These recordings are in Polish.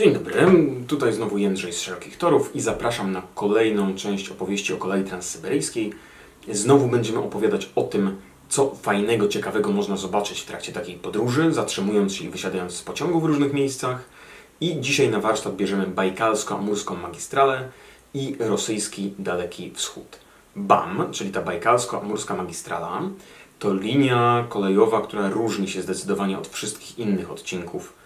Dzień dobry, tutaj znowu Jędrzej z Szerokich Torów i zapraszam na kolejną część opowieści o kolei transsyberyjskiej. Znowu będziemy opowiadać o tym, co fajnego, ciekawego można zobaczyć w trakcie takiej podróży, zatrzymując się i wysiadając z pociągu w różnych miejscach. I dzisiaj na warsztat bierzemy bajkalsko-amurską magistralę i rosyjski Daleki Wschód. BAM, czyli ta bajkalsko-amurska magistrala, to linia kolejowa, która różni się zdecydowanie od wszystkich innych odcinków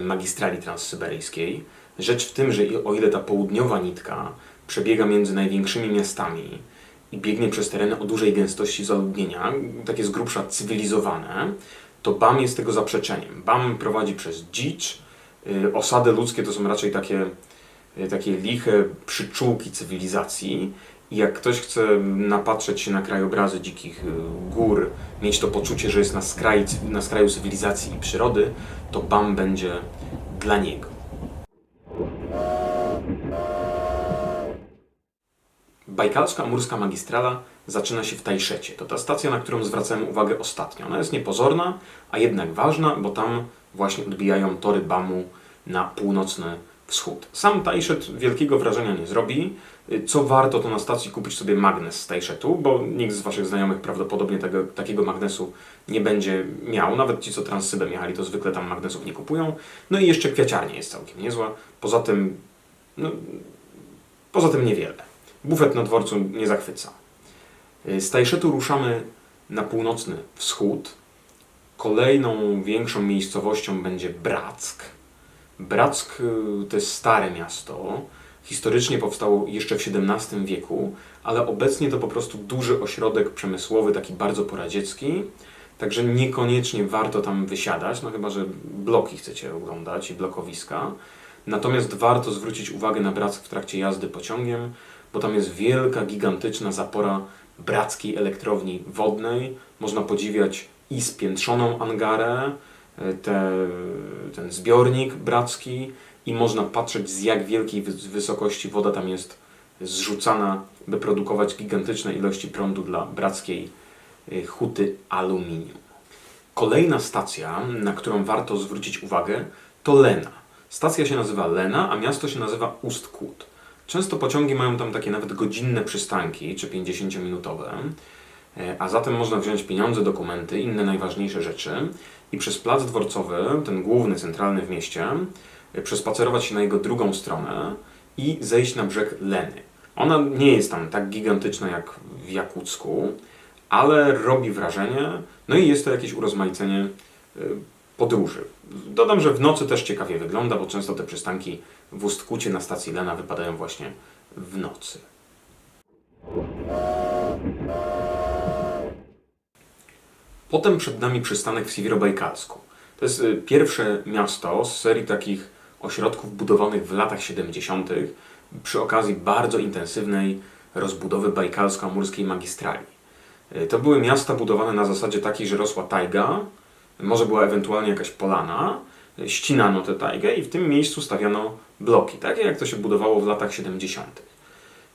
magistrali transsyberyjskiej. Rzecz w tym, że o ile ta południowa nitka przebiega między największymi miastami i biegnie przez tereny o dużej gęstości zaludnienia, takie z grubsza cywilizowane, to BAM jest tego zaprzeczeniem. BAM prowadzi przez dzicz, y, osady ludzkie to są raczej takie, y, takie liche przyczółki cywilizacji. Jak ktoś chce napatrzeć się na krajobrazy dzikich y, gór, mieć to poczucie, że jest na, skraju, na skraju cywilizacji i przyrody, to BAM będzie dla niego. Bajkalsko-Amurska magistrala zaczyna się w Tajszecie. To ta stacja, na którą zwracamy uwagę ostatnio. Ona jest niepozorna, a jednak ważna, bo tam właśnie odbijają tory BAMu na północny wschód. Sam Tajszet wielkiego wrażenia nie zrobi. Co warto, to na stacji kupić sobie magnes z Tajszetu, bo nikt z Waszych znajomych prawdopodobnie tego, takiego magnesu nie będzie miał. Nawet ci, co Transsybem jechali, to zwykle tam magnesów nie kupują. No i jeszcze kwiaciarnia jest całkiem niezła. Poza tym, no, poza tym niewiele. Bufet na dworcu nie zachwyca. Y, Z Tajszetu ruszamy na północny wschód. Kolejną większą miejscowością będzie Brack. Brack y, to jest stare miasto. Historycznie powstało jeszcze w XVII wieku, ale obecnie to po prostu duży ośrodek przemysłowy, taki bardzo poradziecki. Także niekoniecznie warto tam wysiadać, no chyba, że bloki chcecie oglądać i blokowiska. Natomiast warto zwrócić uwagę na Brack w trakcie jazdy pociągiem, bo tam jest wielka, gigantyczna zapora brackiej elektrowni wodnej. Można podziwiać i spiętrzoną angarę, te, ten zbiornik bracki i można patrzeć z jak wielkiej wys- wysokości woda tam jest zrzucana, by produkować gigantyczne ilości prądu dla brackiej e, huty aluminium. Kolejna stacja, na którą warto zwrócić uwagę, to Lena. Stacja się nazywa Lena, a miasto się nazywa Ust-Kut. Często pociągi mają tam takie nawet godzinne przystanki, czy 50-minutowe, e, a zatem można wziąć pieniądze, dokumenty, inne najważniejsze rzeczy i przez plac dworcowy, ten główny, centralny w mieście, e, przespacerować się na jego drugą stronę i zejść na brzeg Leny. Ona nie jest tam tak gigantyczna jak w Jakucku, ale robi wrażenie, no i jest to jakieś urozmaicenie y, podróży. Dodam, że w nocy też ciekawie wygląda, bo często te przystanki w Ustkucie na stacji Lena wypadają właśnie w nocy. Potem przed nami przystanek w Siewierobajkalsku. To jest y, pierwsze miasto z serii takich ośrodków budowanych w latach 70. przy okazji bardzo intensywnej rozbudowy bajkalsko-amurskiej magistrali. Y, To były miasta budowane na zasadzie takiej, że rosła tajga, może była ewentualnie jakaś polana, ścinano tę tajgę i w tym miejscu stawiano bloki, takie jak to się budowało w latach 70.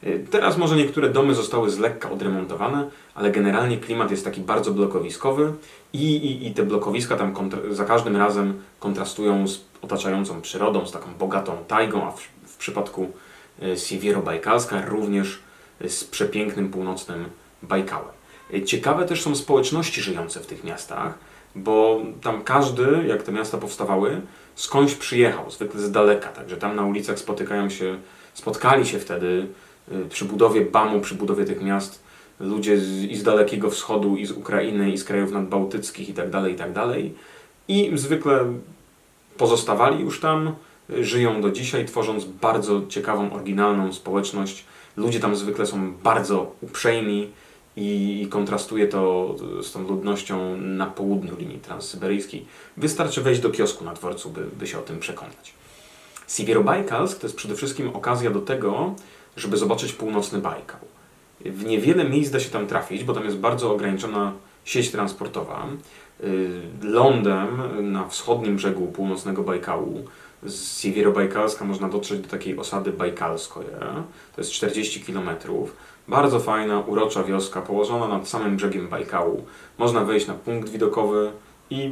Y, Teraz może niektóre domy zostały z lekka odremontowane, ale generalnie klimat jest taki bardzo blokowiskowy i, i, i te blokowiska tam za każdym razem kontrastują z otaczającą przyrodą, z taką bogatą tajgą, a w, w przypadku y, Siewierobajkalska również y, z przepięknym północnym Bajkałem. Ciekawe też są społeczności żyjące w tych miastach, bo tam każdy, jak te miasta powstawały, skądś przyjechał, zwykle z daleka, także tam na ulicach spotykają się, spotkali się wtedy przy budowie BAM-u, przy budowie tych miast ludzie z, i z Dalekiego Wschodu, i z Ukrainy, i z krajów nadbałtyckich i tak dalej, i tak. I zwykle pozostawali już tam, y, żyją do dzisiaj, tworząc bardzo ciekawą, oryginalną społeczność. Ludzie tam zwykle są bardzo uprzejmi i, kontrastuje to z tą ludnością na południu linii transsyberyjskiej. Wystarczy wejść do kiosku na dworcu, by, by się o tym przekonać. Siewierobajkalsk to jest przede wszystkim okazja do tego, żeby zobaczyć północny Bajkał. W niewiele miejsc da się tam trafić, bo tam jest bardzo ograniczona sieć transportowa. Y, Lądem na wschodnim brzegu północnego Bajkału z Siewierobajkalska można dotrzeć do takiej osady Bajkalskoje. To jest 40 km. Bardzo fajna, urocza wioska położona nad samym brzegiem Bajkału. Można wejść na punkt widokowy i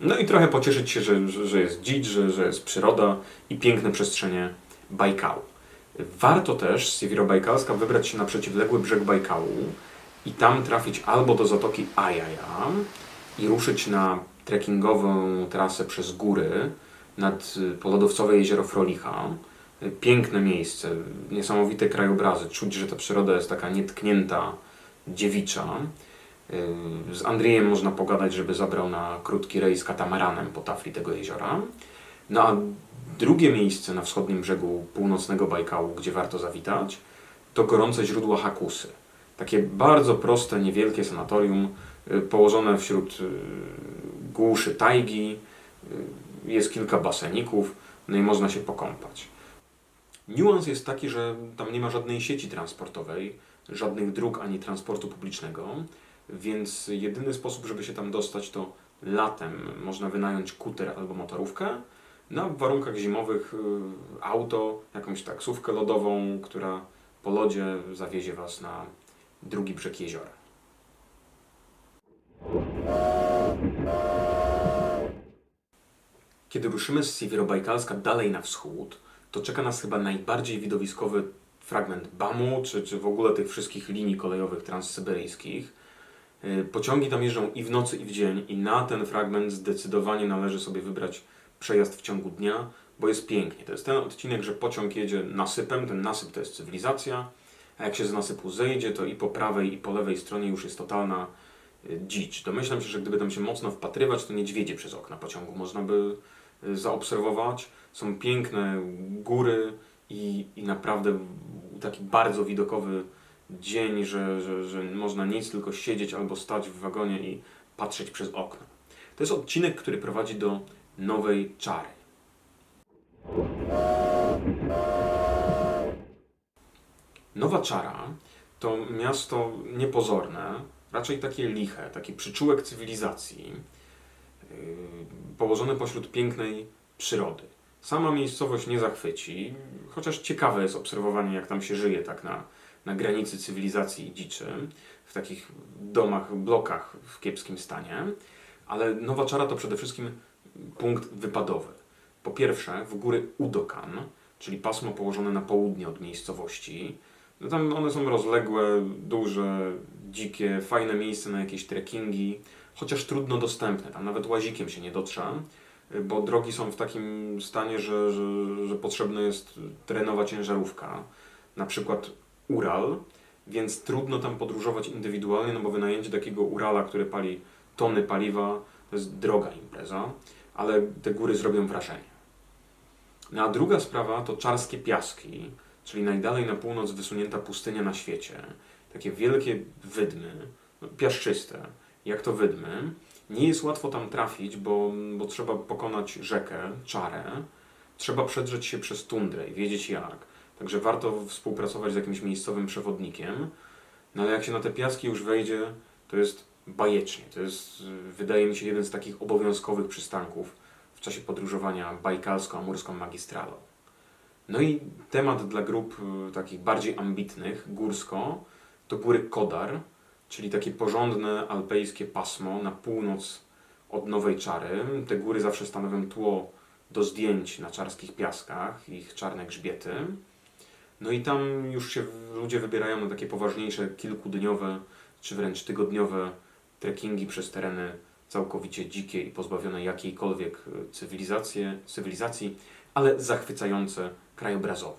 No i trochę pocieszyć się, że, że, jest dzicz, że, że jest przyroda i piękne przestrzenie Bajkału. Warto też z Siewierobajkalska wybrać się na przeciwległy brzeg Bajkału i tam trafić albo do zatoki Ajaja i ruszyć na trekkingową trasę przez góry nad y, polodowcowe jezioro Frolicha. Y, Piękne miejsce, niesamowite krajobrazy. Czuć, że ta przyroda jest taka nietknięta, dziewicza. Y, Z Andrzejem można pogadać, żeby zabrał na krótki rejs katamaranem po tafli tego jeziora. No a drugie miejsce na wschodnim brzegu północnego Bajkału, gdzie warto zawitać, to gorące źródła Hakusy. Takie bardzo proste, niewielkie sanatorium y, położone wśród y, głuszy tajgi. Y, Jest kilka baseników, no i można się pokąpać. Niuans jest taki, że tam nie ma żadnej sieci transportowej, żadnych dróg ani transportu publicznego, więc jedyny sposób, żeby się tam dostać, to latem można wynająć kuter albo motorówkę. Na warunkach zimowych y, auto, jakąś taksówkę lodową, która po lodzie zawiezie Was na drugi brzeg jeziora. Kiedy ruszymy z Siewierobajkalska dalej na wschód, to czeka nas chyba najbardziej widowiskowy fragment Bamu, czy, czy w ogóle tych wszystkich linii kolejowych transsyberyjskich. Y, Pociągi tam jeżdżą i w nocy, i w dzień, i na ten fragment zdecydowanie należy sobie wybrać przejazd w ciągu dnia, bo jest pięknie. To jest ten odcinek, że pociąg jedzie nasypem, ten nasyp to jest cywilizacja, a jak się z nasypu zejdzie, to i po prawej, i po lewej stronie już jest totalna y, dzicz. Domyślam się, że gdyby tam się mocno wpatrywać, to niedźwiedzie przez okna pociągu można by y, zaobserwować. Są piękne góry i, i naprawdę taki bardzo widokowy dzień, że, że, że można nic, tylko siedzieć albo stać w wagonie i patrzeć przez okno. To jest odcinek, który prowadzi do Nowej Czary. Nowa Czara to miasto niepozorne, raczej takie liche, taki przyczółek cywilizacji, yy, położone pośród pięknej przyrody. Sama miejscowość nie zachwyci, chociaż ciekawe jest obserwowanie, jak tam się żyje, tak na, na granicy cywilizacji i dziczy, w takich domach, blokach w kiepskim stanie. Ale Nowa Czara to przede wszystkim punkt wypadowy. Po pierwsze, w góry Udokan, czyli pasmo położone na południe od miejscowości. No tam one są rozległe, duże, dzikie, fajne miejsce na jakieś trekkingi, chociaż trudno dostępne. Tam nawet łazikiem się nie dotrze, bo drogi są w takim stanie, że, że, że potrzebna jest terenowa ciężarówka, na przykład Ural, więc trudno tam podróżować indywidualnie, no bo wynajęcie takiego Urala, który pali tony paliwa, to jest droga impreza, ale te góry zrobią wrażenie. No a druga sprawa to Czarskie Piaski, czyli najdalej na północ wysunięta pustynia na świecie. Takie wielkie wydmy, no, piaszczyste, jak to wydmy. Nie jest łatwo tam trafić, bo, bo trzeba pokonać rzekę, Czarę. Trzeba przedrzeć się przez tundrę i wiedzieć jak. Także warto współpracować z jakimś miejscowym przewodnikiem. No ale jak się na te piaski już wejdzie, to jest bajecznie. To jest, wydaje mi się, jeden z takich obowiązkowych przystanków w czasie podróżowania bajkalsko-amurską magistralą. No i temat dla grup y, takich bardziej ambitnych, górsko, to góry Kodar, czyli takie porządne alpejskie pasmo na północ od Nowej Czary. Te góry zawsze stanowią tło do zdjęć na czarskich piaskach, ich czarne grzbiety. No i tam już się ludzie wybierają na takie poważniejsze, kilkudniowe czy wręcz tygodniowe trekkingi przez tereny całkowicie dzikie i pozbawione jakiejkolwiek y, cywilizacji, ale zachwycające krajobrazowo.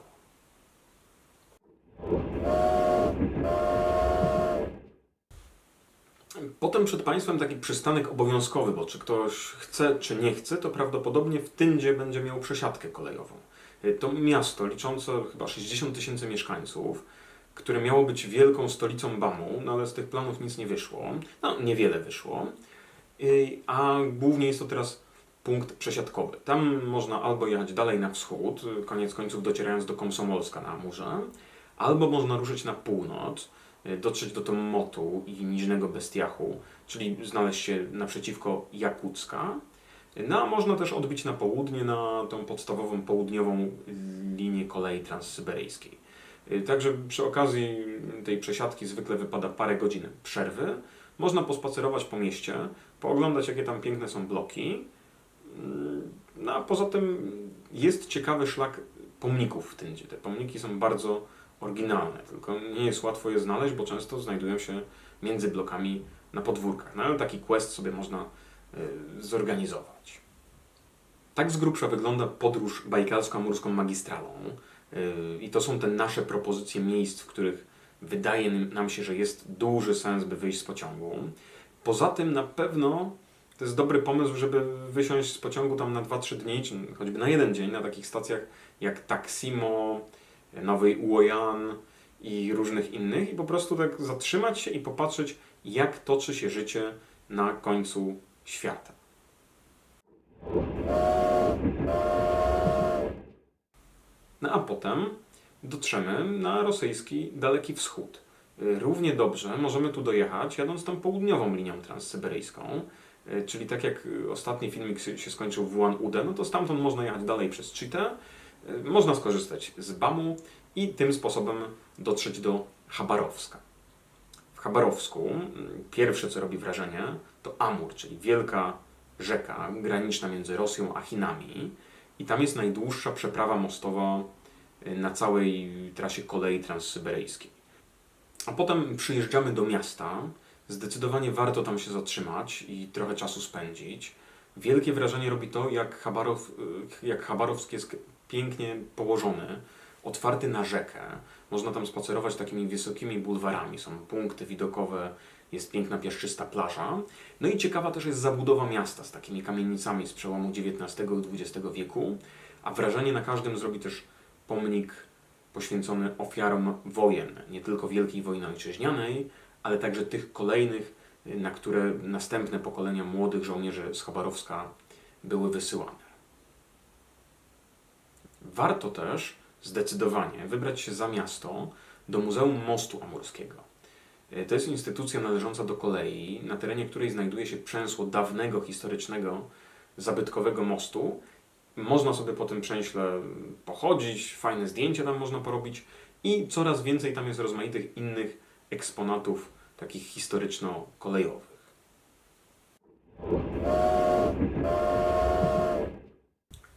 Potem przed Państwem taki przystanek obowiązkowy, bo czy ktoś chce, czy nie chce, to prawdopodobnie w Tyndzie będzie miał przesiadkę kolejową. Y, To miasto liczące chyba 60 tysięcy mieszkańców, które miało być wielką stolicą Bamu, no ale z tych planów nic nie wyszło. No, niewiele wyszło. A głównie jest to teraz punkt przesiadkowy. Tam można albo jechać dalej na wschód, koniec końców docierając do Komsomolska na Amurze, albo można ruszyć na północ, y, dotrzeć do Tommotu i Niżnego Bestiachu, czyli znaleźć się naprzeciwko Jakucka. No a można też odbić na południe, na tą podstawową południową linię kolei transsyberyjskiej. Y, Także przy okazji tej przesiadki zwykle wypada parę godzin przerwy. Można pospacerować po mieście, pooglądać jakie tam piękne są bloki, Mm, No a poza tym jest ciekawy szlak pomników w Tyndzie. Te pomniki są bardzo oryginalne, tylko nie jest łatwo je znaleźć, bo często znajdują się między blokami na podwórkach. No ale taki quest sobie można y, zorganizować. Tak z grubsza wygląda podróż bajkalsko-amurską magistralą. Yy, I to są te nasze propozycje miejsc, w których wydaje nam się, że jest duży sens, by wyjść z pociągu. Poza tym na pewno to jest dobry pomysł, żeby wysiąść z pociągu tam na 2-3 dni, czy choćby na jeden dzień na takich stacjach jak Taksimo, Nowy Uoyan i różnych innych i po prostu tak zatrzymać się i popatrzeć, jak toczy się życie na końcu świata. No a potem dotrzemy na rosyjski Daleki Wschód. Y, Równie dobrze możemy tu dojechać jadąc tą południową linią transsyberyjską, y, czyli tak jak y, ostatni filmik się skończył w Ulan-Ude, no to stamtąd można jechać dalej przez Chitę, można skorzystać z Bamu i tym sposobem dotrzeć do Chabarowska. W Chabarowsku pierwsze co robi wrażenie to Amur, czyli wielka rzeka graniczna między Rosją a Chinami i tam jest najdłuższa przeprawa mostowa y, na całej trasie kolei transsyberyjskiej. A potem przyjeżdżamy do miasta. Zdecydowanie warto tam się zatrzymać i trochę czasu spędzić. Wielkie wrażenie robi to, jak, Chabarow, y, jak Chabarowsk jest pięknie położony, otwarty na rzekę. Można tam spacerować takimi wysokimi bulwarami. Są punkty widokowe, jest piękna piaszczysta plaża. No i ciekawa też jest zabudowa miasta z takimi kamienicami z przełomu XIX i XX wieku. A wrażenie na każdym zrobi też pomnik poświęcony ofiarom wojen, nie tylko Wielkiej Wojny Ojczyźnianej, ale także tych kolejnych, y, na które następne pokolenia młodych żołnierzy z Chabarowska były wysyłane. Warto też zdecydowanie wybrać się za miasto do Muzeum Mostu Amurskiego. Y, To jest instytucja należąca do kolei, na terenie której znajduje się przęsło dawnego, historycznego, zabytkowego mostu. Można sobie po tym przęśle pochodzić, fajne zdjęcia tam można porobić i coraz więcej tam jest rozmaitych innych eksponatów, takich historyczno-kolejowych.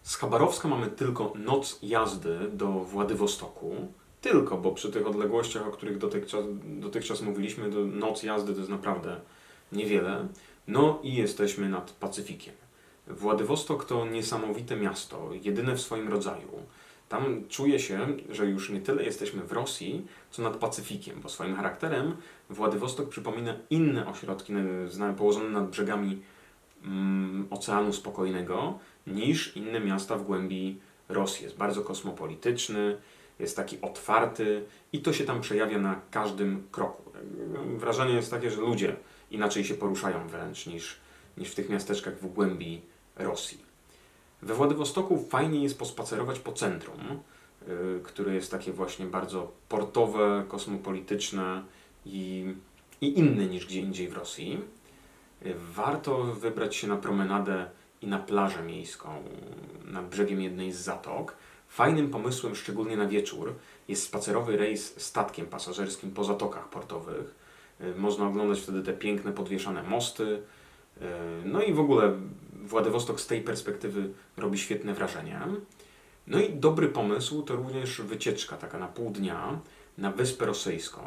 Z Chabarowska mamy tylko noc jazdy do Władywostoku. Tylko, bo przy tych odległościach, o których dotychczas, dotychczas mówiliśmy, to noc jazdy to jest naprawdę niewiele. No i jesteśmy nad Pacyfikiem. Władywostok to niesamowite miasto, jedyne w swoim rodzaju. Tam czuje się, że już nie tyle jesteśmy w Rosji, co nad Pacyfikiem, bo swoim charakterem Władywostok przypomina inne ośrodki położone nad brzegami mm, Oceanu Spokojnego niż inne miasta w głębi Rosji. Jest bardzo kosmopolityczny, jest taki otwarty i to się tam przejawia na każdym kroku. Wrażenie jest takie, że ludzie inaczej się poruszają wręcz niż, niż w tych miasteczkach w głębi Rosji. We Władywostoku fajnie jest pospacerować po centrum, y, które jest takie właśnie bardzo portowe, kosmopolityczne i, i inne niż gdzie indziej w Rosji. Warto wybrać się na promenadę i na plażę miejską nad brzegiem jednej z zatok. Fajnym pomysłem, szczególnie na wieczór, jest spacerowy rejs statkiem pasażerskim po zatokach portowych. Y, Można oglądać wtedy te piękne podwieszane mosty. y, No i w ogóle Władywostok z tej perspektywy robi świetne wrażenie. No i dobry pomysł to również wycieczka taka na pół dnia na Wyspę Rosyjską.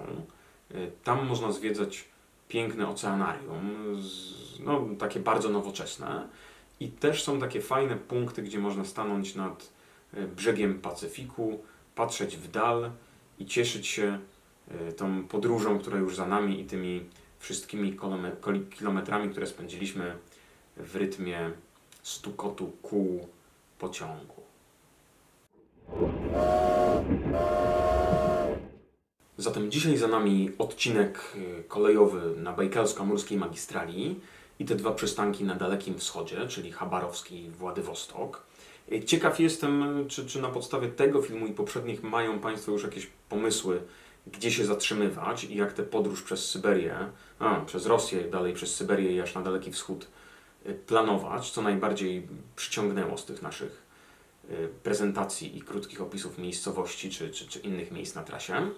Y, Tam można zwiedzać piękne oceanarium, no, takie bardzo nowoczesne. I też są takie fajne punkty, gdzie można stanąć nad brzegiem Pacyfiku, patrzeć w dal i cieszyć się y, tą podróżą, która już za nami i tymi wszystkimi kilometrami, które spędziliśmy w rytmie stukotu kół pociągu. Zatem dzisiaj za nami odcinek y, kolejowy na Bajkalsko-Amurskiej Magistrali i te dwa przystanki na Dalekim Wschodzie, czyli Chabarowski i Władywostok. Ciekaw jestem, czy, czy na podstawie tego filmu i poprzednich mają Państwo już jakieś pomysły, gdzie się zatrzymywać i jak tę podróż przez Syberię, a, przez Rosję, dalej przez Syberię i aż na Daleki Wschód y, planować, co najbardziej przyciągnęło z tych naszych y, prezentacji i krótkich opisów miejscowości czy, czy, czy innych miejsc na trasie.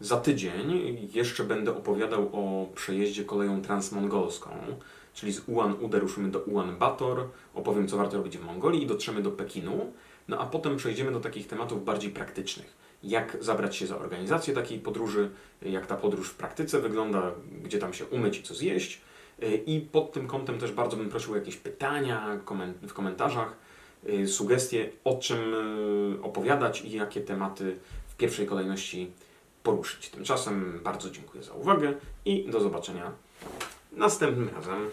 Za tydzień jeszcze będę opowiadał o przejeździe koleją transmongolską, czyli z Ulan-Ude ruszymy do Ulaanbaatar, opowiem co warto robić w Mongolii i dotrzemy do Pekinu. No a potem przejdziemy do takich tematów bardziej praktycznych. Jak zabrać się za organizację takiej podróży, jak ta podróż w praktyce wygląda, gdzie tam się umyć i co zjeść. I pod tym kątem też bardzo bym prosił o jakieś pytania w komentarzach, y, sugestie, o czym y, opowiadać i jakie tematy w pierwszej kolejności poruszyć. Tymczasem bardzo dziękuję za uwagę i do zobaczenia następnym razem.